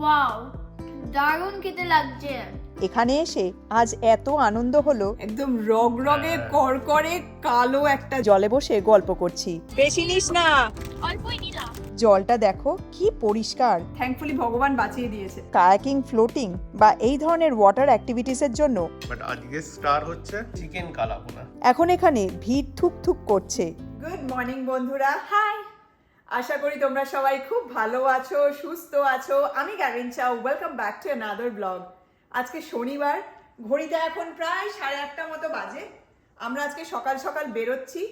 Wow দারুণ খেতে লাগছে। এখানে এসে আজ এত আনন্দ হলো। একদম রগ রগরগে করকরে কালো একটা জলে বসে গল্প করছি। বেশি নিস না। অল্পই নিলাম। জলটা দেখো কি পরিষ্কার। থ্যাঙ্কফুলি ভগবান বাঁচিয়ে দিয়েছে। কায়াকিং ফ্লোটিং বা এই ধরনের ওয়াটার অ্যাক্টিভিটিসের জন্য। বাট আজকে স্টার হচ্ছে চিকেন কালাবোনা এখন এখানে ভিড় থুক থুক করছে। গুড মর্নিং বন্ধুরা। হাই আশা করি তোমরা সবাই খুব ভালো আছো, সুস্থ আছো। আমি গ্যারিন চাও welcome back to another blog আজকে শনিবার, ঘড়িতে এখন প্রায় সাড়ে আটটা মতো বাজে। আমরা আজকে সকাল সকাল বেরোচ্ছি,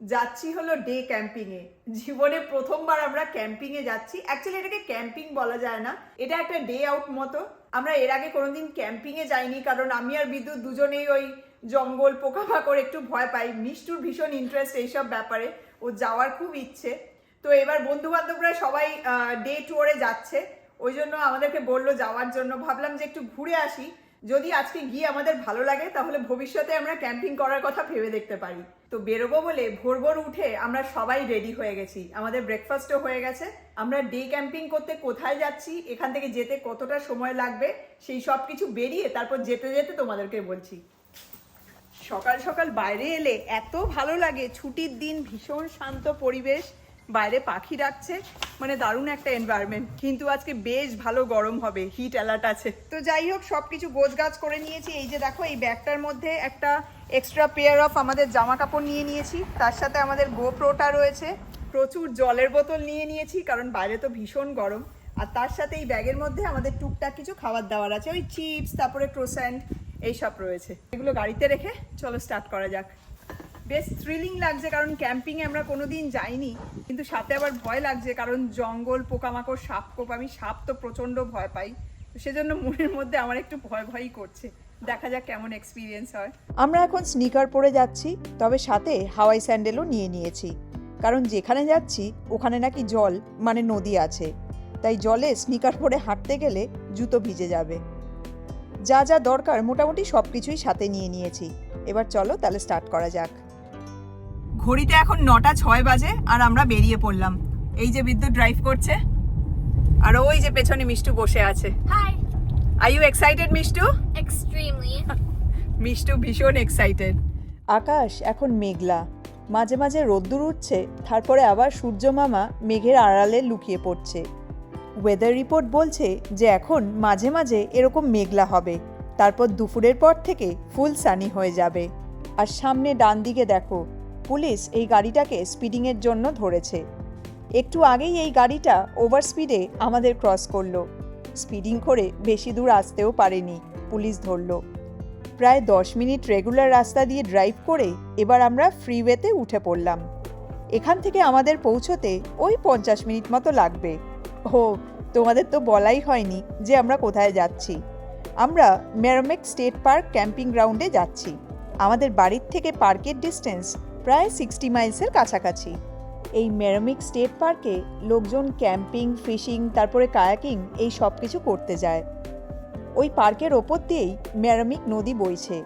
যাচ্ছি হলো ডে ক্যাম্পিংয়ে জীবনে প্রথমবার আমরা ক্যাম্পিংয়ে যাচ্ছি। অ্যাকচুয়ালি এটাকে ক্যাম্পিং বলা যায় না। এটা একটা ডে আউট মতো। আমরা এর আগে কোনোদিন ক্যাম্পিংয়ে যাইনি, কারণ আমি আর বিদ্যুৎ দুজনেই ওই জঙ্গল পোকামাকড় একটু ভয় পাই। মিষ্টুর ভীষণ ইন্টারেস্ট এইসব ব্যাপারে। ও যাওয়ার খুব ইচ্ছে। তো এবার বন্ধু বান্ধবরা সবাই ডে টুয়ারে যাচ্ছে। ওই জন্য আমাদেরকে বলল যাওয়ার জন্য। ভাবলাম যে একটু ঘুরে আসি। যদি আজকে গিয়ে আমাদের ভালো লাগে, তাহলে ভবিষ্যতে আমরা ক্যাম্পিং করার কথা ভেবে দেখতে পারি। তো বেরোবো বলে ভোর ভোর উঠে আমরা সবাই রেডি হয়ে গেছি। আমাদের ব্রেকফাস্টও হয়ে গেছে। আমরা ডে ক্যাম্পিং করতে কোথায় যাচ্ছি, এখান থেকে যেতে কতটা সময় লাগবে, সেই সব কিছু বেরিয়ে তারপর যেতে যেতে তোমাদেরকে বলছি। সকাল সকাল বাইরে এলে এত ভালো লাগে। ছুটির দিন ভীষণ শান্ত পরিবেশ। বাইরে পাখি ডাকছে মানে দারুণ একটা এনভায়রনমেন্ট কিন্তু আজকে বেশ ভালো গরম হবে হিট অ্যালার্ট আছে। তো যাই হোক সব কিছু গোছগাছ করে নিয়েছি। এই যে দেখো, এই ব্যাগটার মধ্যে একটা এক্সট্রা পেয়ার অফ আমাদের জামা কাপড় নিয়ে নিয়েছি। তার সাথে আমাদের গোপ্রোটা রয়েছে। প্রচুর জলের বোতল নিয়ে নিয়েছি, কারণ বাইরে তো ভীষণ গরম। আর তার সাথে এই ব্যাগের মধ্যে আমাদের টুকটাক কিছু খাবার দাবার আছে। ওই চিপস তারপরে ক্রোস্যান্ট এইসব রয়েছে। এগুলো গাড়িতে রেখে চলো স্টার্ট করা যাক। বেশ থ্রিলিং লাগছে, কারণ ক্যাম্পিংয়ে আমরা কোনোদিন যাইনি, কিন্তু সাথে আবার ভয় লাগছে, কারণ জঙ্গল, পোকামাকড় সাপ কোপ আমি সাপ তো প্রচণ্ড ভয় পাই সেজন্য মনের মধ্যে আমার একটু ভয় ভয়ই করছে। দেখা যাক কেমন এক্সপিরিয়েন্স হয়। আমরা এখন স্নিকার পরে যাচ্ছি, তবে সাথে হাওয়াই স্যান্ডেলও নিয়ে নিয়েছি। কারণ যেখানে যাচ্ছি, ওখানে নাকি জল মানে নদী আছে। তাই জলে স্নিকার পরে হাঁটতে গেলে জুতো ভিজে যাবে। যা যা দরকার মোটামুটি সব কিছুই সাথে নিয়ে নিয়েছি। এবার চলো তাহলে স্টার্ট করা যাক। ঘড়িতে এখন নটা ছয় বাজে আর আমরা বেরিয়ে পড়লাম। এই যে বিদ্যুৎ ড্রাইভ করছে। আর ওই যে পেছনে মিষ্টু বসে আছে। Hi I you excited Mishtu? Extremely Mishtu ভীষণ এক্সাইটেড আকাশ এখন মেঘলা। মাঝে মাঝে রোদ্দুর উঠছে তারপরে আবার সূর্য মামা মেঘের আড়ালে লুকিয়ে পড়ছে। ওয়েদার রিপোর্ট বলছে যে এখন মাঝে মাঝে এরকম মেঘলা হবে। তারপর দুপুরের পর থেকে ফুল সানি হয়ে যাবে। আর সামনে ডান দিকে দেখো পুলিশ এই গাড়িটাকে স্পিডিংয়ের জন্য ধরেছে। একটু আগেই এই গাড়িটা ওভার স্পিডে আমাদের ক্রস করল। স্পিডিং করে বেশি দূর আসতেও পারেনি, পুলিশ ধরল। প্রায় দশ মিনিট রেগুলার রাস্তা দিয়ে ড্রাইভ করে এবার আমরা ফ্রিওয়েতে উঠে পড়লাম। এখান থেকে আমাদের পৌঁছতে ওই পঞ্চাশ মিনিট মতো লাগবে। ও, তোমাদের তো বলাই হয়নি যে আমরা কোথায় যাচ্ছি। আমরা মেরমেক স্টেট পার্ক ক্যাম্পিং গ্রাউন্ডে যাচ্ছি। আমাদের বাড়ির থেকে পার্কের ডিস্টেন্স প্রায় সিক্সটি মাইলসের কাছাকাছি। এই মেরমিক স্টেট পার্কে লোকজন ক্যাম্পিং, ফিশিং, তারপরে কায়াকিং এই সব কিছু করতে যায়। ওই পার্কের ওপর দিয়েই ম্যারামিক নদী বইছে।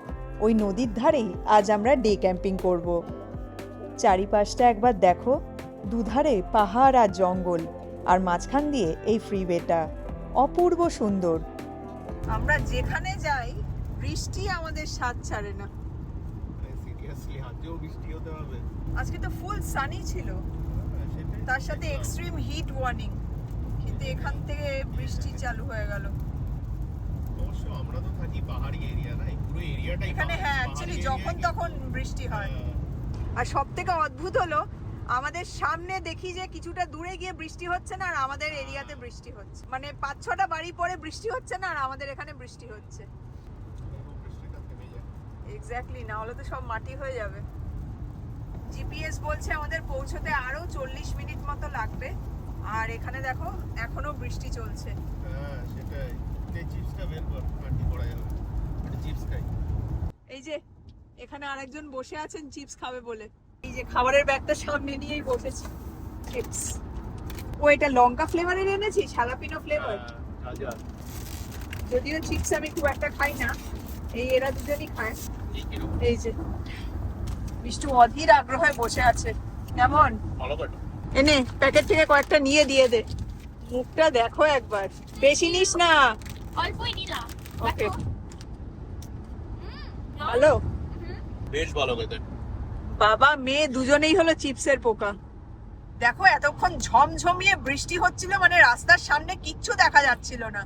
ওই নদীর ধারেই আজ আমরা ডে ক্যাম্পিং করব। চারিপাশটা একবার দেখো। দুধারে পাহাড় আর জঙ্গল, আর মাঝখান দিয়ে এই ফ্রিওয়েটা অপূর্ব সুন্দর। আমরা যেখানে যাই, বৃষ্টি আমাদের স্বাদ ছাড়ে না। সিরিয়াসলি আজকেও বৃষ্টি হতে হবে। আজকে তো ফুল সানি ছিল। হ্যাঁ, তার সাথে এক্সট্রিম হিট ওয়ার্নিং কিন্তু এখান থেকে বৃষ্টি চালু হয়ে গেল। অবশ্য আমরা তো থাকি পাহাড়ি এরিয়া না পুরো এরিয়াটাই এখানে হ্যাঁ অ্যাকচুয়ালি যখন তখন বৃষ্টি হয়। আর সব থেকে অদ্ভুত হলো আমাদের সামনে দেখি যে কিছুটা দূরে গিয়ে বৃষ্টি হচ্ছে না আর আমাদের এরিয়াতে বৃষ্টি হচ্ছে। মানে পাঁচ ছটা বাড়ি পরে বৃষ্টি হচ্ছে না আর আমাদের এখানে বৃষ্টি হচ্ছে। এক্স্যাক্টলি না হলে তো সব মাটি হয়ে যাবে। জিপিএস বলছে আমাদের পৌঁছতে আরও চল্লিশ মিনিট মতো লাগবে। আর এখানে দেখো এখনও বৃষ্টি চলছে। হ্যাঁ সেটাই। এই চিপসটা বের কর মাটি পড়া যাবে চিপস খাই। এই যে এখানে আরেকজন বসে আছেন চিপস খাবে বলে। এই যে খাবারের ব্যাগটা সামনে নিয়েই বসেছি চিপস। ও এটা লঙ্কা ফ্লেভারের এনেছি? Jalapeno flavour? হ্যাঁ, যদিও চিপস আমি খুব একটা খাই না এই এরা দুজনই খায়। এই যে মিষ্টু অধীর আগ্রহে বসে আছে। কেমন? এনে প্যাকেট থেকে কয়েকটা নিয়ে দিয়ে দে। মুখটা দেখো একবার। বেশি নিস না। অল্পই নিলাম। ওকে। ভালো? বেশ ভালো খেতে বাবা মেয়ে দুজনেই হলো চিপসের পোকা। দেখো এতক্ষণ ঝমঝমিয়ে বৃষ্টি হচ্ছিল মানে রাস্তার সামনে কিচ্ছু দেখা যাচ্ছিল না।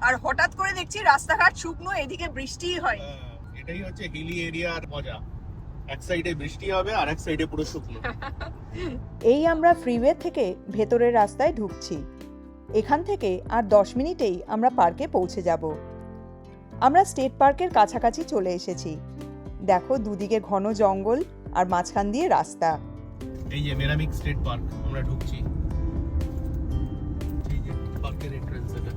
আর হঠাৎ করে দেখছি রাস্তাঘাট শুকনো এদিকে বৃষ্টিই হয়। আহ, এটাই হচ্ছে হিলি এরিয়ার মজা। এক সাইডে বৃষ্টি হবে আর এক সাইডে পুরো শুকনো। এই আমরা ফ্রিওয়ে থেকে ভেতরের রাস্তায় ঢুকছি। এখান থেকে আর দশ মিনিটেই আমরা পার্কে পৌঁছে যাব। আমরা স্টেট পার্কের কাছাকাছি চলে এসেছি। দেখো দুদিকে ঘন জঙ্গল আর মাঝখান দিয়ে রাস্তা। এই যে মেরামিক স্টেট পার্ক আমরা ঢুকছি। পার্কের এন্ট্রান্স এটা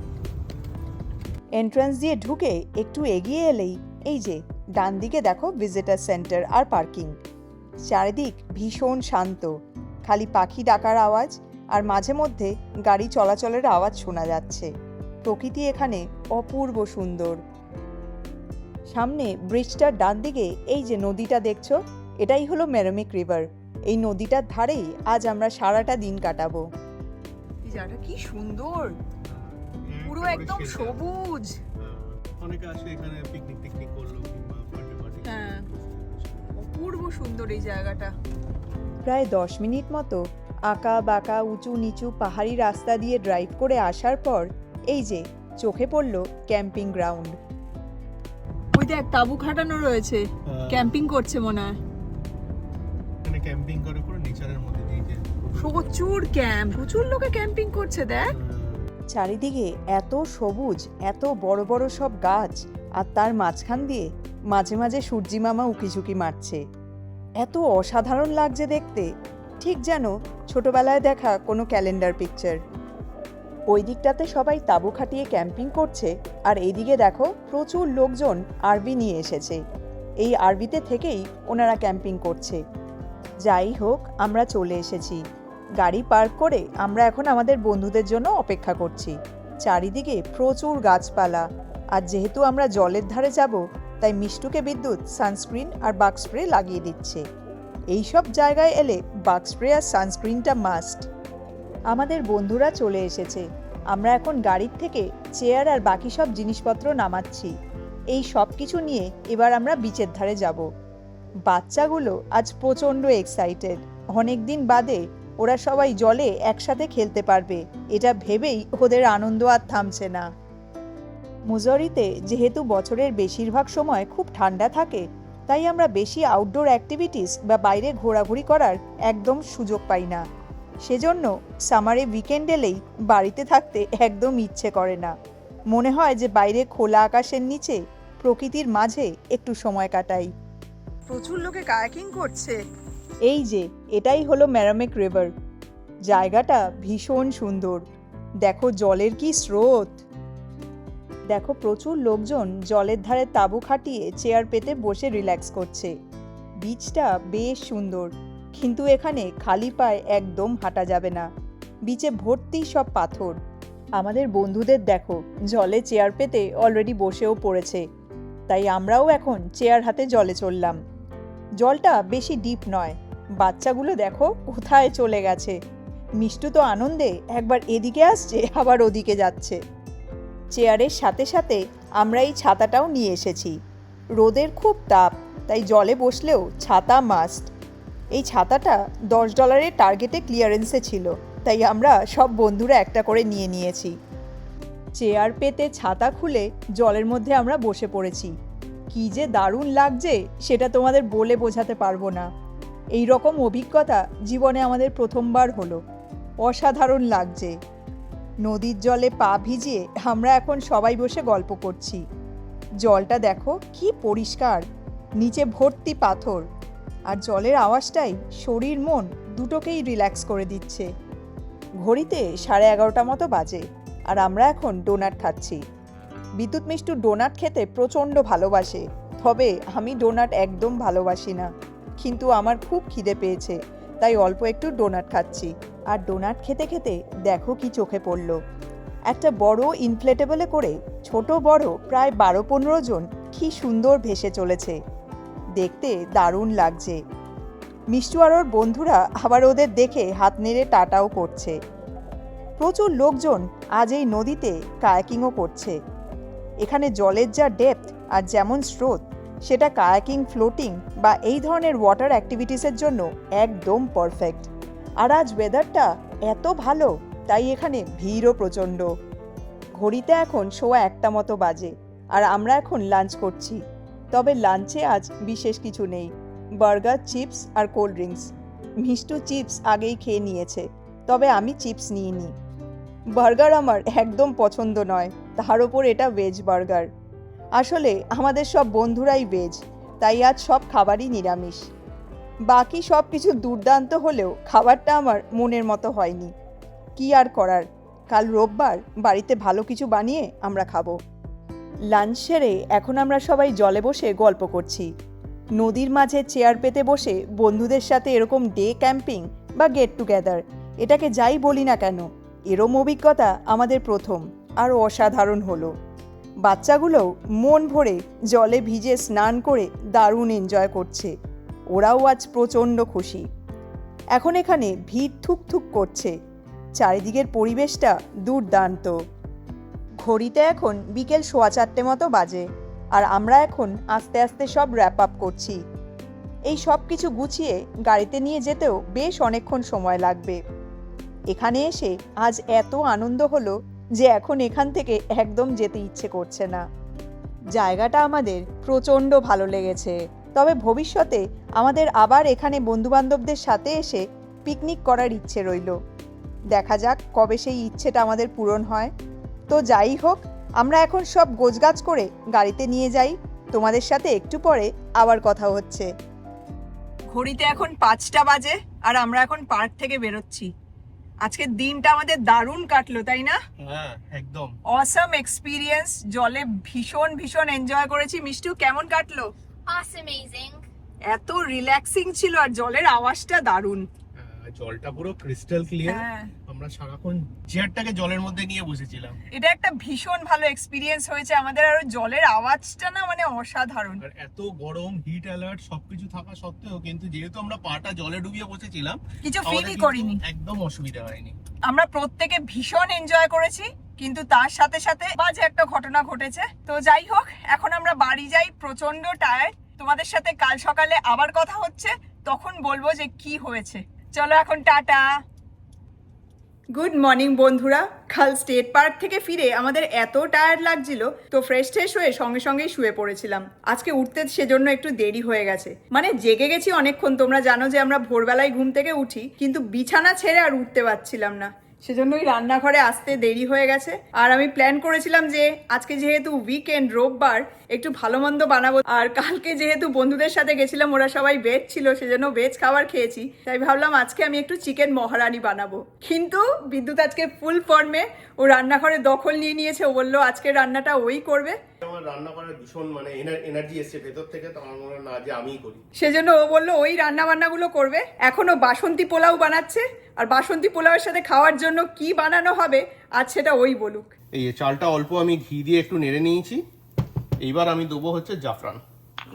এন্ট্রান্স দিয়ে ঢুকে একটু এগিয়ে এলেই এই যে ডান দিকে দেখো ভিজিটার সেন্টার আর পার্কিং চারিদিক ভীষণ শান্ত। খালি পাখি ডাকার আওয়াজ আর মাঝে মধ্যে গাড়ি চলাচলের আওয়াজ শোনা যাচ্ছে। প্রকৃতি এখানে অপূর্ব সুন্দর। সামনে ব্রিজটার ডান দিকে এই যে নদীটা দেখছ এটাই হলো মেরমিক রিভার এই নদীটার ধারেই আজ আমরা সারাটা দিন কাটাবো। জায়গাটা কি সুন্দর! পুরো একদম সবুজ। হ্যাঁ, অনেকে আসে এখানে পিকনিক টিকনিক করল হ্যাঁ অপূর্ব সুন্দর এই জায়গাটা। প্রায় দশ মিনিট মতো আঁকা বাঁকা উঁচু নিচু পাহাড়ি রাস্তা দিয়ে ড্রাইভ করে আসার পর এই যে চোখে পড়ল ক্যাম্পিং গ্রাউন্ড ওই দেখ তাবু খাটানো রয়েছে। হ্যাঁ। ক্যাম্পিং করছে মনে হয়। এখানে ক্যাম্পিং করে পুরো নেচারের মধ্যে দিয়ে প্রচুর ক্যাম্প প্রচুর লোকে ক্যাম্পিং করছে দেখ। চারিদিকে এত সবুজ এত বড় বড় সব গাছ আর তার মাঝখান দিয়ে মাঝে মাঝে সূর্যি মামা উকিঝুঁকি মারছে। এত অসাধারণ লাগছে দেখতে, ঠিক যেন ছোটবেলায় দেখা কোনো ক্যালেন্ডার পিকচার। ওই দিকটাতে সবাই তাঁবু খাটিয়ে ক্যাম্পিং করছে আর এইদিকে দেখো প্রচুর লোকজন আরবি নিয়ে এসেছে। এই আরবিতে থেকেই ওনারা ক্যাম্পিং করছে। যাই হোক, আমরা চলে এসেছি। গাড়ি পার্ক করে আমরা এখন আমাদের বন্ধুদের জন্য অপেক্ষা করছি। চারিদিকে প্রচুর গাছপালা। আর যেহেতু আমরা জলের ধারে যাব, তাই মিষ্টুকে বিদ্যুৎ, সানস্ক্রিন আর বাক স্প্রে লাগিয়ে দিচ্ছে। এই সব জায়গায় এলে বাক স্প্রে আর সানস্ক্রিনটা মাস্ট। আমাদের বন্ধুরা চলে এসেছে। আমরা এখন গাড়ির থেকে চেয়ার আর বাকি সব জিনিসপত্র নামাচ্ছি। এই সব কিছু নিয়ে এবার আমরা বিচের ধারে যাব। বাচ্চাগুলো আজ প্রচণ্ড এক্সাইটেড অনেক দিন বাদে ওরা সবাই জলে একসাথে খেলতে পারবে। এটা ভেবেই ওদের আনন্দ আর থামছে না। মুজরিতে যেহেতু বছরের বেশিরভাগ সময় খুব ঠান্ডা থাকে তাই আমরা বেশি আউটডোর অ্যাক্টিভিটিস বা বাইরে ঘোরাঘুরি করার একদম সুযোগ পাই না। সেজন্য সামারে উইকেন্ড এলেই বাড়িতে থাকতে একদম ইচ্ছে করে না। মনে হয় যে বাইরে খোলা আকাশের নিচে প্রকৃতির মাঝে একটু সময় কাটাই। প্রচুর লোকে কায়াকিং করছে। এই যে এটাই হলো ম্যারামেক রিভার জায়গাটা ভীষণ সুন্দর। দেখো জলের কি স্রোত। দেখো প্রচুর লোকজন জলের ধারে তাঁবু খাটিয়ে চেয়ার পেতে বসে রিল্যাক্স করছে। বিচটা বেশ সুন্দর, কিন্তু এখানে খালি পায়ে একদম হাঁটা যাবে না। বিচে ভর্তি সব পাথর। আমাদের বন্ধুদের দেখো, জলে চেয়ার পেতে অলরেডি বসেও পড়েছে। তাই আমরাও এখন চেয়ার হাতে জলে চললাম। জলটা বেশি ডিপ নয়। বাচ্চাগুলো দেখো কোথায় চলে গেছে। মিষ্টু তো আনন্দে একবার এদিকে আসছে, আবার ওদিকে যাচ্ছে। চেয়ারের সাথে সাথে আমরা এই ছাতাটাও নিয়ে এসেছি। রোদের খুব তাপ, তাই জলে বসলেও ছাতা মাস্ট এই ছাতাটা দশ ডলারের টার্গেটে ক্লিয়ারেন্সে ছিল, তাই আমরা সব বন্ধুরা একটা করে নিয়ে নিয়েছি। চেয়ার পেতে ছাতা খুলে জলের মধ্যে আমরা বসে পড়েছি। কি যে দারুণ লাগছে, সেটা তোমাদের বলে বোঝাতে পারব না। এই রকম অভিজ্ঞতা জীবনে আমাদের প্রথমবার হলো। অসাধারণ লাগছে। নদীর জলে পা ভিজিয়ে আমরা এখন সবাই বসে গল্প করছি। জলটা দেখো কি পরিষ্কার। নিচে ভর্তি পাথর। আর জলের আওয়াজটাই শরীর মন দুটোকেই রিল্যাক্স করে দিচ্ছে। ঘড়িতে সাড়ে এগারোটা মতো বাজে আর আমরা এখন ডোনাট খাচ্ছি। বিদ্যুৎ মিষ্টু ডোনাট খেতে প্রচণ্ড ভালোবাসে। তবে আমি ডোনাট একদম ভালোবাসি না। কিন্তু আমার খুব খিদে পেয়েছে, তাই অল্প একটু ডোনাট খাচ্ছি। আর ডোনাট খেতে খেতে দেখো কি চোখে পড়ল। একটা বড় ইনফ্লেটেবলে করে ছোট বড় প্রায় বারো পনেরো জন কি সুন্দর ভেসে চলেছে। দেখতে দারুণ লাগছে। মিষ্টু আর ওর বন্ধুরা আবার ওদের দেখে হাত নেড়ে টাটাও করছে। প্রচুর লোকজন আজ এই নদীতে কায়াকিংও করছে। এখানে জলের যা ডেপথ আর যেমন স্রোত, সেটা কায়াকিং ফ্লোটিং বা এই ধরনের ওয়াটার অ্যাক্টিভিটিসের জন্য একদম পারফেক্ট আর আজ ওয়েদারটা এত ভালো, তাই এখানে ভিড়ও প্রচণ্ড। ঘড়িতে এখন সোয়া একটা মতো বাজে, আর আমরা এখন লাঞ্চ করছি। তবে লাঞ্চে আজ বিশেষ কিছু নেই বার্গার চিপস আর কোল্ড ড্রিঙ্কস মিষ্টু চিপস আগেই খেয়ে নিয়েছে, তবে আমি চিপস নিইনি। বার্গার আমার একদম পছন্দ নয়, তার ওপর এটা ভেজ বার্গার আসলে আমাদের সব বন্ধুরাই ভেজ তাই আজ সব খাবারই নিরামিষ। বাকি সব কিছু দুর্দান্ত হলেও খাবারটা আমার মনের মতো হয়নি। কি আর করার? কাল রোববার বাড়িতে ভালো কিছু বানিয়ে আমরা খাব। লাঞ্চ সেরে এখন আমরা সবাই জলে বসে গল্প করছি। নদীর মাঝে চেয়ার পেতে বসে বন্ধুদের সাথে এরকম ডে ক্যাম্পিং বা গেট টুগেদার, এটাকে যাই বলি না কেন, এরম অভিজ্ঞতা আমাদের প্রথম, আর অসাধারণ হলো। বাচ্চাগুলোও মন ভরে জলে ভিজে স্নান করে দারুণ এনজয় করছে। ওরাও আজ প্রচণ্ড খুশি। এখন এখানে ভিড় থুক থুক করছে। চারিদিকের পরিবেশটা দুর্দান্ত। ঘড়িতে এখন বিকেল সোয়া চারটে মতো বাজে আর আমরা এখন আস্তে আস্তে সব র্যাপ আপ করছি। এই সব কিছু গুছিয়ে গাড়িতে নিয়ে যেতেও বেশ অনেকক্ষণ সময় লাগবে। এখানে এসে আজ এত আনন্দ হলো যে এখন এখান থেকে একদম যেতে ইচ্ছে করছে না। জায়গাটা আমাদের প্রচণ্ড ভালো লেগেছে। তবে ভবিষ্যতে আমাদের আবার এখানে বন্ধুবান্ধবদের সাথে এসে পিকনিক করার ইচ্ছে রইল। দেখা যাক কবে সেই ইচ্ছেটা আমাদের পূরণ হয়। তো যাই হোক আমরা এখন সব গোছগাছ করে গাড়িতে নিয়ে যাই। তোমাদের সাথে একটু পরে আবার কথা হচ্ছে। ঘড়িতে এখন পাঁচটা বাজে আর আমরা এখন পার্ক থেকে বেরোচ্ছি। আজকের দিনটা আমাদের দারুণ কাটলো তাই না? হ্যাঁ একদম। অসাম এক্সপিরিয়েন্স জলে ভীষণ ভীষণ এনজয় করেছি। মিষ্টু কেমন কাটলো? Amazing. এত রিল্যাক্সিং ছিল আর জলের আওয়াজটা দারুণ। আহ, জলটা পুরো ক্রিস্টাল ক্লিয়ার হ্যাঁ। আমরা সারাক্ষণ চেয়ারটাকে জলের মধ্যে নিয়ে বসেছিলাম। এটা একটা ভীষণ ভালো এক্সপিরিয়েন্স হয়েছে। আমাদের আর জলের আওয়াজটা না মানে অসাধারণ। আর এত গরম হিট অ্যালার্ট সবকিছু থাকা সত্ত্বেও কিন্তু যেহেতু আমরা পাটা জলে ডুবিয়ে বসেছিলাম কিছু ফিলই করিনি। একদম অসুবিধা হয়নি। আমরা প্রত্যেকে ভীষণ এনজয় করেছি কিন্তু তার সাথে সাথে বাজে একটা ঘটনা ঘটেছে। তো যাই হোক এখন আমরা বাড়ি যাই প্রচণ্ড টায়ার্ড তোমাদের সাথে কাল সকালে আবার কথা হচ্ছে, তখন বলব যে কি হয়েছে। চলো এখন টাটা। গুড মর্নিং বন্ধুরা। কাল স্টেট পার্ক থেকে ফিরে আমাদের এত টায়ার্ড লাগছিল, তো ফ্রেশ ট্রেশ হয়ে সঙ্গে সঙ্গেই শুয়ে পড়েছিলাম। আজকে উঠতে সেজন্য একটু দেরি হয়ে গেছে। মানে জেগে গেছি অনেকক্ষণ, তোমরা জানো যে আমরা ভোরবেলায় ঘুম থেকে উঠি, কিন্তু বিছানা ছেড়ে আর উঠতে পারছিলাম না। সেজন্যই রান্নাঘরে আসতে দেরি হয়ে গেছে। আর আমি প্ল্যান করেছিলাম যে আজকে যেহেতু উইকেন্ড রোববার, একটু ভালো মন্দ বানাবো। আর কালকে যেহেতু বন্ধুদের সাথে গেছিলাম, ওরা সবাই ভেজ ছিল, সেজন্য ভেজ খাবার খেয়েছি। তাই ভাবলাম আজকে আমি একটু চিকেন মহারানি বানাবো। কিন্তু বিদ্যুৎ আজকে ফুল ফর্মে ও রান্নাঘরে দখল নিয়ে নিয়েছে। ও বলল, আজকে রান্নাটা ওই করবে। রান্না করার ভীষণ মানে এনার্জি এসছে ভেতর থেকে তো আমার মনে না যে আমিই করি। সেজন্য ও বলল ওই রান্না বান্নাগুলো করবে। এখনও বাসন্তী পোলাও বানাচ্ছে আর বাসন্তী পোলাওয়ের সাথে খাওয়ার জন্য কি বানানো হবে আজ সেটা ওই বলুক। এই চালটা অল্প আমি ঘি দিয়ে একটু নেড়ে নিয়েছি। এইবার আমি দেবো হচ্ছে জাফরান।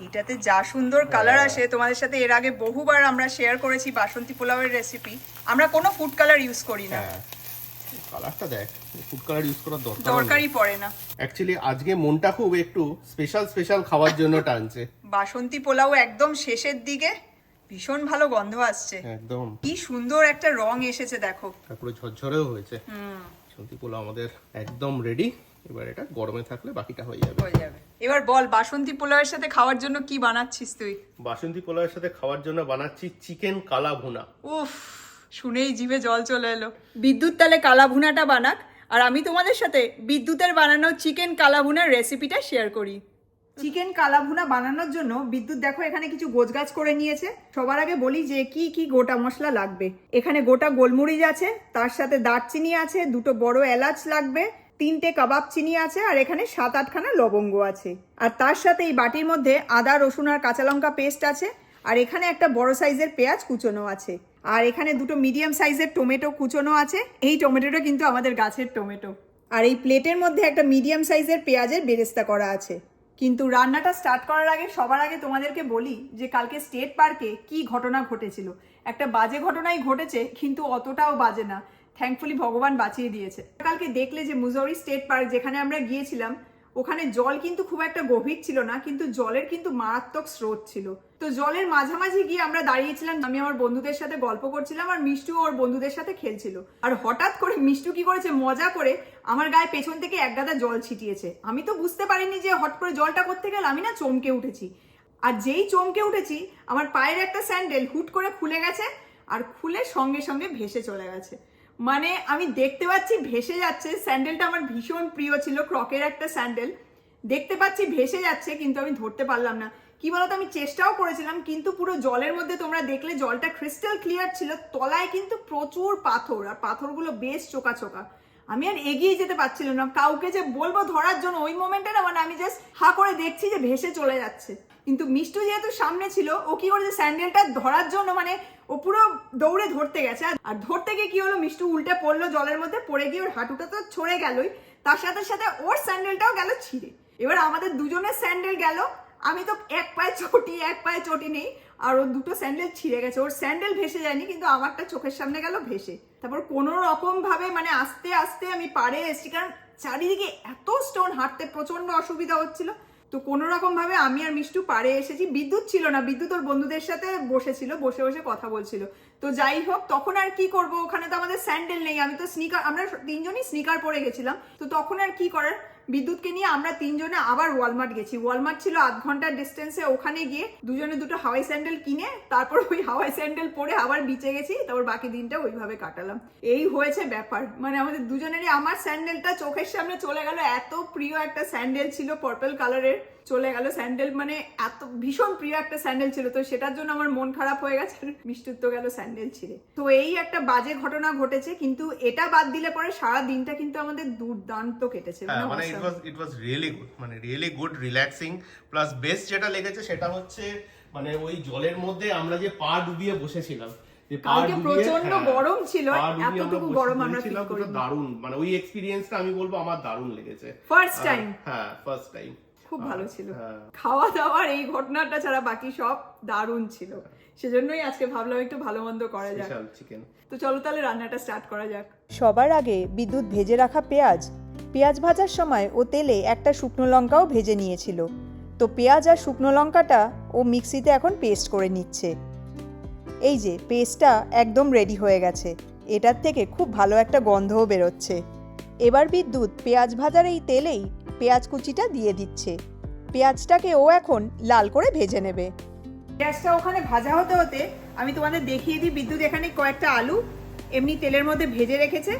এটাতে যা সুন্দর কালার আসে তোমাদের সাথে এর আগে বহুবার আমরা শেয়ার করেছি বাসন্তী পোলাওয়ের রেসিপি আমরা কোনো ফুড কালার ইউজ করি না। হ্যাঁ। কালারটা দেখ ফুড কালার ইউজ করার দরকার দরকারই পড়ে না। অ্যাকচুয়ালি আজকে মনটা খুব একটু স্পেশাল স্পেশাল খাওয়ার জন্য টানছে। বাসন্তী পোলাও একদম শেষের দিকে ভীষণ ভালো গন্ধ আসছে। একদম। কি সুন্দর একটা রং এসেছে দেখো। তারপরে ঝরঝরেও হয়েছে। সত্যি পোলাও আমাদের একদম রেডি এবার এটা গরমে থাকলে বাকিটা হয়ে যাবে। হয়ে যাবে। এবার বল বাসন্তী পোলাওয়ের সাথে খাওয়ার জন্য কি বানাচ্ছিস তুই? বাসন্তী পোলাওয়ের সাথে খাওয়ার জন্য বানাচ্ছি চিকেন কালা ভুনা উফ। শুনেই জিভে জল চলে এলো। বিদ্যুৎ তালে কালাভুনাটা বানাক আর আমি তোমাদের সাথে বিদ্যুতের বানানো চিকেন কালাভুনার রেসিপিটা শেয়ার করি। চিকেন কালাভুনা বানানোর জন্য বিদ্যুৎ দেখো এখানে কিছু গোছগাছ করে নিয়েছে। সবার আগে বলি যে কি কি গোটা মশলা লাগবে। এখানে গোটা গোলমরিচ আছে তার সাথে দারচিনি আছে দুটো বড় এলাচ লাগবে তিনটে কাবাব চিনি আছে আর এখানে সাত আটখানা লবঙ্গ আছে। আর তার সাথে এই বাটির মধ্যে আদা রসুন আর কাঁচা লঙ্কা পেস্ট আছে। আর এখানে একটা বড় সাইজের পেঁয়াজ কুচোনো আছে। আর এখানে দুটো মিডিয়াম সাইজের টমেটো কুচোনো আছে। এই টমেটোটা কিন্তু আমাদের গাছের টমেটো। আর এই প্লেটের মধ্যে একটা মিডিয়াম সাইজের পেঁয়াজের বেরেস্তা করা আছে। কিন্তু রান্নাটা স্টার্ট করার আগে, সবার আগে তোমাদেরকে বলি যে কালকে স্টেট পার্কে কি ঘটনা ঘটেছিল। একটা বাজে ঘটনাই ঘটেছে, কিন্তু অতটাও বাজে না। থ্যাঙ্কফুলি ভগবান বাঁচিয়ে দিয়েছে। কালকে দেখলে যে মুজোরি স্টেট পার্ক যেখানে আমরা গিয়েছিলাম ওখানে জল কিন্তু খুব একটা গভীর ছিল না, কিন্তু জলের কিন্তু মারাত্মক স্রোত ছিল। তো জলের মাঝামাঝি গিয়ে আমরা দাঁড়িয়েছিলাম, আমি আমার বন্ধুদের সাথে গল্প করছিলাম আর মিষ্টু ওর বন্ধুদের সাথে খেলছিল। আর হঠাৎ করে মিষ্টু কি করেছে, মজা করে আমার গায়ে পেছন থেকে এক গাদা জল ছিটিয়েছে। আমি তো বুঝতে পারিনি যে হট করে জলটা করতে গেলে, আমি না চমকে উঠেছি। আর যেই চমকে উঠেছি, আমার পায়ের একটা স্যান্ডেল হুট করে খুলে গেছে আর খুলে সঙ্গে সঙ্গে ভেসে চলে গেছে। মানে আমি দেখতে পাচ্ছি ভেসে যাচ্ছে। স্যান্ডেলটা আমার ভীষণ প্রিয় ছিল, ক্রকের একটা স্যান্ডেল। দেখতে পাচ্ছি ভেসে যাচ্ছে, কিন্তু আমি ধরতে পারলাম না। কি বলতো, আমি চেষ্টাও করেছিলাম, কিন্তু পুরো জলের মধ্যে তোমরা দেখলে জলটা ক্রিস্টাল ক্লিয়ার ছিল, তলায় কিন্তু প্রচুর পাথর, আর পাথরগুলো বেশ চোকা চোকা। আমি আর এগিয়ে যেতে পারছিলাম না। কাউকে যে বলব ধরার জন্য, ওই মোমেন্টে না মানে আমি জাস্ট হা করে দেখছি যে ভেসে চলে যাচ্ছে। কিন্তু মিষ্টু যেহেতু সামনে ছিল, ও কি করেছে? স্যান্ডেলটা ধরার জন্য মানে ও পুরো দৌড়ে ধরতে গেছে। আর- ধরতে গিয়ে কি হলো? মিষ্টু উল্টে পড়ল জলের মধ্যে, পড়ে গিয়ে ওর হাঁটুটা তো ছড়ে গেলই। তার সাথে সাথে ওর স্যান্ডেলটাও গেল ছিঁড়ে। এবার আমাদের দুজনের স্যান্ডেল গেল। আমি তো এক পায়ে চটি, এক পায়ে চটি নেই। আর ওর দুটো স্যান্ডেল ছিঁড়ে গেছে। ওর স্যান্ডেল ভেসে যায়নি, কিন্তু আমারটা চোখের সামনে গেল ভেসে। তারপর কোনো রকম ভাবে মানে আস্তে আস্তে আমি পাড়ে এসেছি, কারণ চারিদিকে এত স্টোন হাঁটতে প্রচণ্ড অসুবিধা হচ্ছিল। তো কোনো রকম ভাবে আমি আর মিষ্টু পারে এসেছি। বিদ্যুৎ ছিল না, বিদ্যুৎ ওর বন্ধুদের সাথে বসেছিল, বসে বসে কথা বলছিল। তো যাই হোক, তখন আর কি করব? ওখানে তো আমাদের স্যান্ডেল নেই, আমি তো স্নিকার আমরা তিনজনই স্নিকার পরে গেছিলাম। তো তখন আর কি করার? বিদ্যুৎকে নিয়ে আমরা তিনজনে আবার ওয়ালমার্ট গেছি। ওয়ালমার্ট ছিল আধ ঘণ্টার ডিস্টেন্সে ওখানে গিয়ে দুজনে দুটো হাওয়াই স্যান্ডেল কিনে তারপর ওই হাওয়াই স্যান্ডেল পরে আবার বিচে গেছি, তারপর বাকি দিনটা ওইভাবে কাটালাম। এই হয়েছে ব্যাপার। মানে আমাদের দুজনেরই আমার স্যান্ডেলটা চোখের সামনে চলে গেল। এত প্রিয় একটা স্যান্ডেল ছিল পার্পল কালারের চলে গেল স্যান্ডেল। মানে এত ভীষণ প্রিয় একটা স্যান্ডেল ছিল তো সেটার জন্য আমার মন খারাপ হয়ে গেছে মিষ্টুর তো গেল স্যান্ডেল ছিঁড়ে। তো এই একটা বাজে ঘটনা ঘটেছে কিন্তু এটা বাদ দিলে পরে সারা দিনটা কিন্তু আমাদের দুর্দান্ত কেটেছে। হ্যাঁ মানে it was it was really good মানে really good relaxing plus best যেটা লেগেছে সেটা হচ্ছে মানে ওই জলের মধ্যে আমরা যে পা ডুবিয়ে বসেছিলাম পা কালকে প্রচণ্ড হ্যাঁ, গরম ছিল, এতটুকু গরম আমরা দারুণ মানে ওই এক্সপিরিয়েন্সটা আমি বলব আমার দারুণ লেগেছে। Ah, time? হ্যাঁ ফার্স্ট টাইম খুব ভালো ছিল। হ্যাঁ। খাওয়া দাওয়ার এই ঘটনাটা ছাড়া বাকি সব দারুণ ছিল। সেজন্যই আজকে ভাবলাম একটু ভালো মন্দ করা যাক। তো চলো তাহলে রান্নাটা স্টার্ট করা যাক। সবার আগে বিদ্যুৎ ভেজে রাখা পেঁয়াজ। পেঁয়াজ ভাজার সময় ও তেলে একটা শুকনো লঙ্কাও ভেজে নিয়েছিল। তো পেঁয়াজ আর শুকনো লঙ্কাটা ও মিক্সিতে এখন পেস্ট করে নিচ্ছে। এই যে পেস্টটা একদম রেডি হয়ে গেছে। এটার থেকে খুব ভালো একটা গন্ধও বেরোচ্ছে। এবার বিদ্যুৎ পেঁয়াজ ভাজার এই তেলেই পেঁয়াজ কুচিটা দিয়ে দিচ্ছে। পেঁয়াজটাকে ও এখন লাল করে ভেজে নেবে। গ্যাসটা ওখানে ভাজা হতে হতে আমি তোমাদের দেখিয়ে দিই বিদ্যুৎ এখানে কয়েকটা আলু এমনি তেলের মধ্যে ভেজে রেখেছে।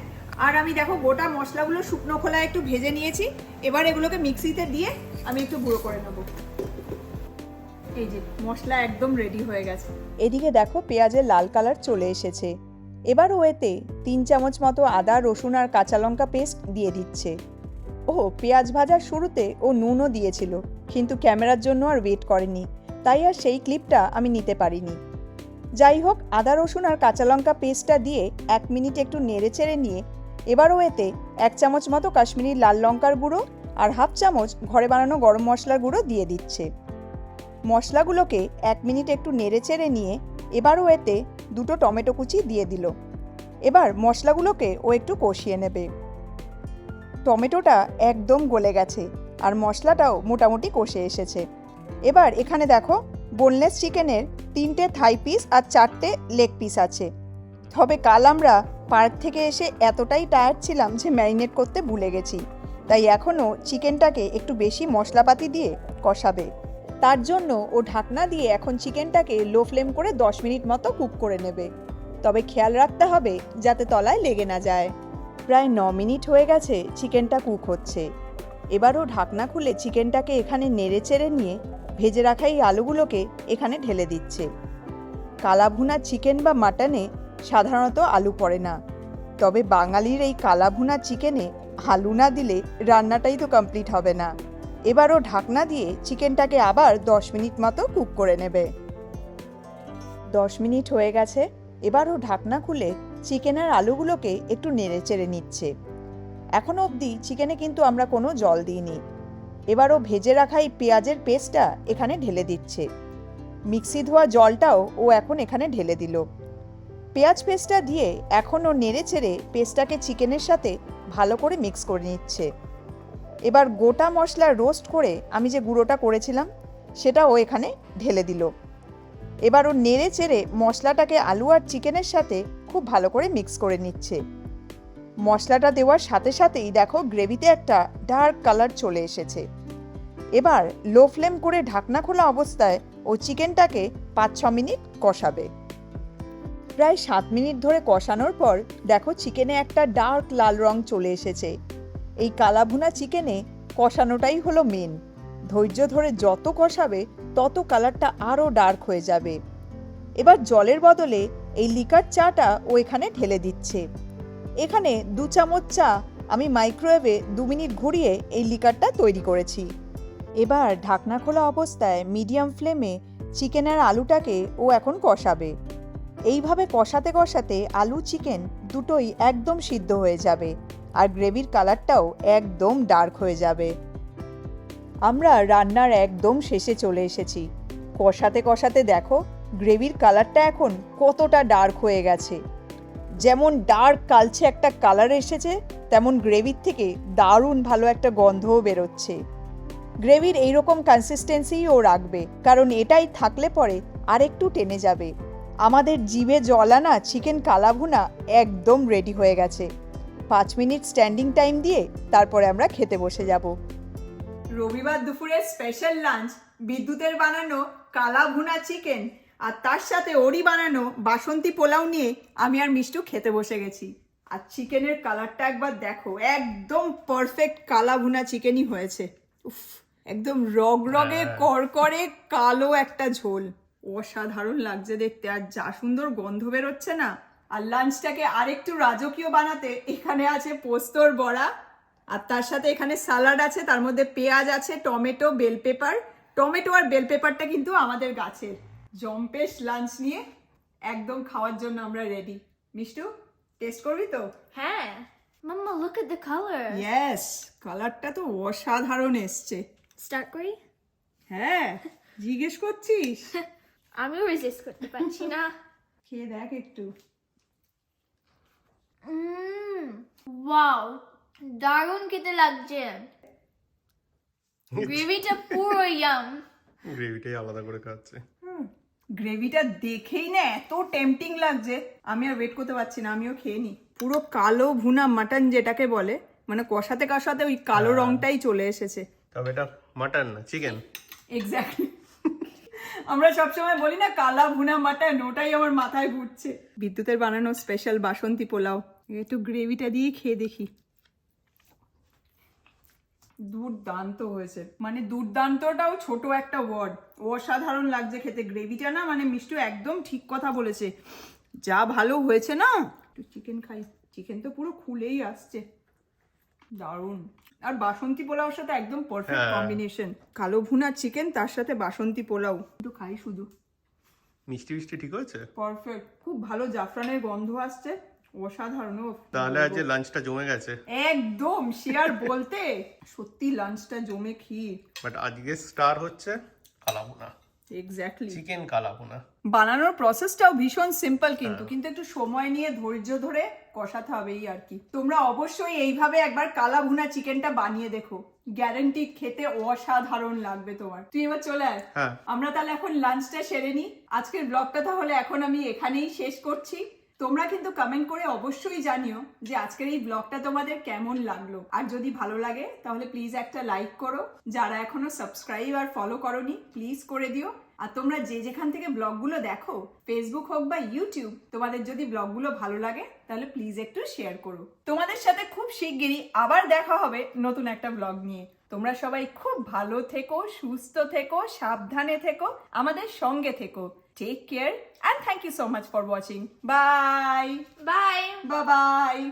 আর আমি দেখো গোটা মশলাগুলো শুকনো খোলায় একটু ভেজে নিয়েছি। এবার এগুলোকে মিক্সিতে দিয়ে আমি একটু গুঁড়ো করে নেব। এই যে মশলা একদম রেডি হয়ে গেছে। এদিকে দেখো পেঁয়াজের লাল কালার চলে এসেছে। এবার ও এতে তিন চামচ মতো আদা রসুন আর কাঁচা লঙ্কা পেস্ট দিয়ে দিচ্ছে। ও পেঁয়াজ ভাজার শুরুতে ও নুনও দিয়েছিল, কিন্তু ক্যামেরার জন্য আর ওয়েট করেনি, তাই আর সেই ক্লিপটা আমি নিতে পারিনি। যাই হোক, আদা, রসুন আর কাঁচা লঙ্কা পেস্টটা দিয়ে এক মিনিট একটু নেড়ে চেড়ে নিয়ে, এবারও এতে এক চামচ মতো কাশ্মীরি লাল লঙ্কার গুঁড়ো আর হাফ চামচ ঘরে বানানো গরম মশলার গুঁড়ো দিয়ে দিচ্ছে। মশলাগুলোকে এক মিনিট একটু নেড়ে চেড়ে নিয়ে, এবারও এতে দুটো টমেটো কুচি দিয়ে দিল। এবার মশলাগুলোকে ও একটু কষিয়ে নেবে। টমেটোটা একদম গলে গেছে আর মশলাটাও মোটামুটি কষে এসেছে। এবার এখানে দেখো বোনলেস চিকেনের তিনটে থাই পিস আর চারটে লেগ পিস আছে। তবে কাল আমরা পার্ক থেকে এসে এতটাই টায়ার্ড ছিলাম যে ম্যারিনেট করতে ভুলে গেছি। তাই এখনও চিকেনটাকে একটু বেশি মশলাপাতি দিয়ে কষাবে। তার জন্য ও ঢাকনা দিয়ে এখন চিকেনটাকে লো ফ্লেম করে দশ মিনিট মতো কুক করে নেবে। তবে খেয়াল রাখতে হবে যাতে তলায় লেগে না যায়। প্রায় ন মিনিট হয়ে গেছে চিকেনটা কুক হচ্ছে। এবারও ঢাকনা খুলে চিকেনটাকে এখানে নেড়ে চেড়ে নিয়ে ভেজে রাখা এই আলুগুলোকে এখানে ঢেলে দিচ্ছে। কালাভুনা চিকেন বা মাটনে সাধারণত আলু পড়ে না। তবে বাঙালির এই কালাভুনা চিকেনে আলু না দিলে রান্নাটাই তো কমপ্লিট হবে না। এবারও ঢাকনা দিয়ে চিকেনটাকে আবার দশ মিনিট মতো কুক করে নেবে। দশ মিনিট হয়ে গেছে, এবারও ঢাকনা খুলে চিকেন আর আলুগুলোকে একটু নেড়ে চেড়ে নিচ্ছে। এখনও অবধি চিকেনে কিন্তু আমরা কোনো জল দিইনি। এবারও ভেজে রাখা এই পেঁয়াজের পেস্টটা এখানে ঢেলে দিচ্ছে। মিক্সি ধোয়া জলটাও ও এখন এখানে ঢেলে দিল। পেঁয়াজ পেস্টটা দিয়ে এখনও নেড়ে চেড়ে পেস্টটাকে চিকেনের সাথে ভালো করে মিক্স করে নিচ্ছে। এবার গোটা মশলা রোস্ট করে আমি যে গুঁড়োটা করেছিলাম সেটা ও এখানে ঢেলে দিল। এবার ও নেড়ে চেড়ে মশলাটাকে আলু আর চিকেনের সাথে খুব ভালো করে মিক্স করে নিচ্ছে। মশলাটা দেওয়ার সাথে সাথেই দেখো গ্রেভিতে একটা ডার্ক কালার চলে এসেছে। এবার লো ফ্লেম করে ঢাকনা খোলা অবস্থায় ও চিকেনটাকে পাঁচ ছ মিনিট কষাবে। প্রায় সাত মিনিট ধরে কষানোর পর দেখো চিকেনে একটা ডার্ক লাল রং চলে এসেছে। এই কালাভুনা চিকেনে কষানোটাই হলো মেন ধৈর্য ধরে যত কষাবে, তত কালারটা আরও ডার্ক হয়ে যাবে। এবার জলের বদলে এই লিকার চাটা ও এখানে ঢেলে দিচ্ছে। এখানে দু চামচ চা আমি মাইক্রোওয়েভে দু মিনিট ঘুরিয়ে এই লিকারটা তৈরি করেছি। এবার ঢাকনা খোলা অবস্থায় মিডিয়াম ফ্লেমে চিকেনের আলুটাকে ও এখন কষাবে। এইভাবে কষাতে কষাতে আলু চিকেন দুটোই একদম সিদ্ধ হয়ে যাবে আর গ্রেভির কালারটাও একদম ডার্ক হয়ে যাবে। আমরা রান্নার একদম শেষে চলে এসেছি। কষাতে কষাতে দেখো গ্রেভির কালারটা এখন কতটা ডার্ক হয়ে গেছে। যেমন ডার্ক কালচে একটা কালার এসেছে, তেমন গ্রেভির থেকে দারুণ ভালো একটা গন্ধও বেরোচ্ছে। গ্রেভির এইরকম কনসিস্টেন্সিই ও রাখবে, কারণ এটাই থাকলে পরে আরেকটু টেনে যাবে। আমাদের জিভে জলানা চিকেন কালাভুনা একদম রেডি হয়ে গেছে। পাঁচ মিনিট স্ট্যান্ডিং টাইম দিয়ে তারপরে আমরা খেতে বসে যাব। রবিবার দুপুরের স্পেশাল লাঞ্চ বিদ্যুতের বানানো কালা ভুনা চিকেন। আর তার সাথে ওরই বানানো বাসন্তী পোলাও নিয়ে আমি আর মিষ্টু খেতে বসে গেছি। আর চিকেনের কালারটা একবার দেখো একদম পারফেক্ট কালা ভুনা চিকেনই হয়েছে। উফ একদম রগ রগে হ্যাঁ। করকরে কালো একটা ঝোল। অসাধারণ লাগছে দেখতে আর যা সুন্দর গন্ধ বেরোচ্ছে না। আর লাঞ্চটাকে আরেকটু রাজকীয় বানাতে এখানে আছে পোস্তর বড়া আর তার সাথে এখানে সালাড আছে তার মধ্যে পেঁয়াজ আছে টমেটো বেল পেপার টমেটো আর বেল পেপারটা কিন্তু আমাদের গাছের। জম্পেশ লাঞ্চ নিয়ে একদম খাওয়ার জন্য আমরা রেডি মিষ্টু টেস্ট করবি তো? হ্যাঁ। Mamma look at the color yes কালারটা তো অসাধারণ এসছে। স্টার্ট করি? হ্যাঁ জিজ্ঞেস করছিস? আমিও রেজিস্ট করতে পারছি না। খেয়ে দেখ একটু। ওয়াও দারুণ খেতে লাগছে। গ্রেভিটা পুরো ইয়াম গ্রেভিটাই আলাদা করে খাচ্ছে। গ্রেভিটা দেখেই না এত টেম্পটিং লাগছে। আমি আর ওয়েট করতে পারছি না আমিও খেয়ে নি। পুরো কালো ভুনা মাটন যেটাকে বলে মানে কষাতে কষাতে ওই কালো হ্যাঁ। রংটাই চলে এসেছে। তবে এটা মাটন না চিকেন এক্স্যাক্টলি আমরা সবসময় বলি না কালা ভুনা মাটন ওটাই আমার মাথায় ঘুরছে। বিদ্যুতের বানানো স্পেশাল বাসন্তী পোলাও। একটু গ্রেভিটা দিয়ে খেয়ে দেখি। দুর্দান্ত হয়েছে। মানে দুর্দান্তটাও ছোট একটা ওয়ার্ড অসাধারণ লাগছে খেতে। গ্রেভিটা না মানে মিষ্টু একদম ঠিক কথা বলেছে। যা ভালো হয়েছে না? একটু চিকেন খাই। চিকেন তো পুরো খুলেই আসছে। দারুণ। আর বাসন্তী পোলাওর সাথে একদম পারফেক্ট হ্যাঁ। কম্বিনেশন কালো ভুনা চিকেন তার সাথে বাসন্তী পোলাও। একটু খাই শুধু। মিষ্টি মিষ্টি ঠিক হয়েছে? পারফেক্ট খুব ভালো জাফরানের গন্ধ আসছে। অসাধারণ তাহলে আজ লাঞ্চটা জমে গেছে। একদম শেয়ার বলতে সত্যি লাঞ্চটা জমে ক্ষীর বাট আজকে স্টার হচ্ছে কালাভুনা এক্স্যাক্টলি চিকেন কালাভুনা বানানোর প্রসেসটাও ভীষণ সিম্পল কিন্তু কিন্তু একটু সময় নিয়ে ধৈর্য ধরে কষাতে হবে এই আর কি। তোমরা অবশ্যই এইভাবে একবার কালা ভুনা চিকেনটা বানিয়ে দেখো। গ্যারান্টি খেতে অসাধারণ লাগবে তোমার। তুই এবার চলে আয়। হ্যাঁ। আমরা তাহলে এখন লাঞ্চটা সেরে নিই। আজকের ব্লগটা তাহলে এখন আমি এখানেই শেষ করছি। তোমরা কিন্তু কমেন্ট করে অবশ্যই জানিও যে আজকের এই ব্লগটা তোমাদের কেমন লাগল। আর যদি ভালো লাগে, তাহলে প্লিজ একটা লাইক করো। যারা এখনও সাবস্ক্রাইব আর ফলো করনি প্লিজ করে দিও। আর তোমরা যে যেখান থেকে ব্লগগুলো দেখো ফেসবুক হোক বা ইউটিউব তোমাদের যদি ব্লগগুলো ভালো লাগে, তাহলে প্লিজ একটু শেয়ার করো। তোমাদের সাথে খুব শিগগিরই আবার দেখা হবে নতুন একটা ব্লগ নিয়ে। তোমরা সবাই খুব ভালো থেকো, সুস্থ থেকো, সাবধানে থেকো, আমাদের সঙ্গে থেকো। Take care and thank you so much for watching. Bye. Bye. Bye bye.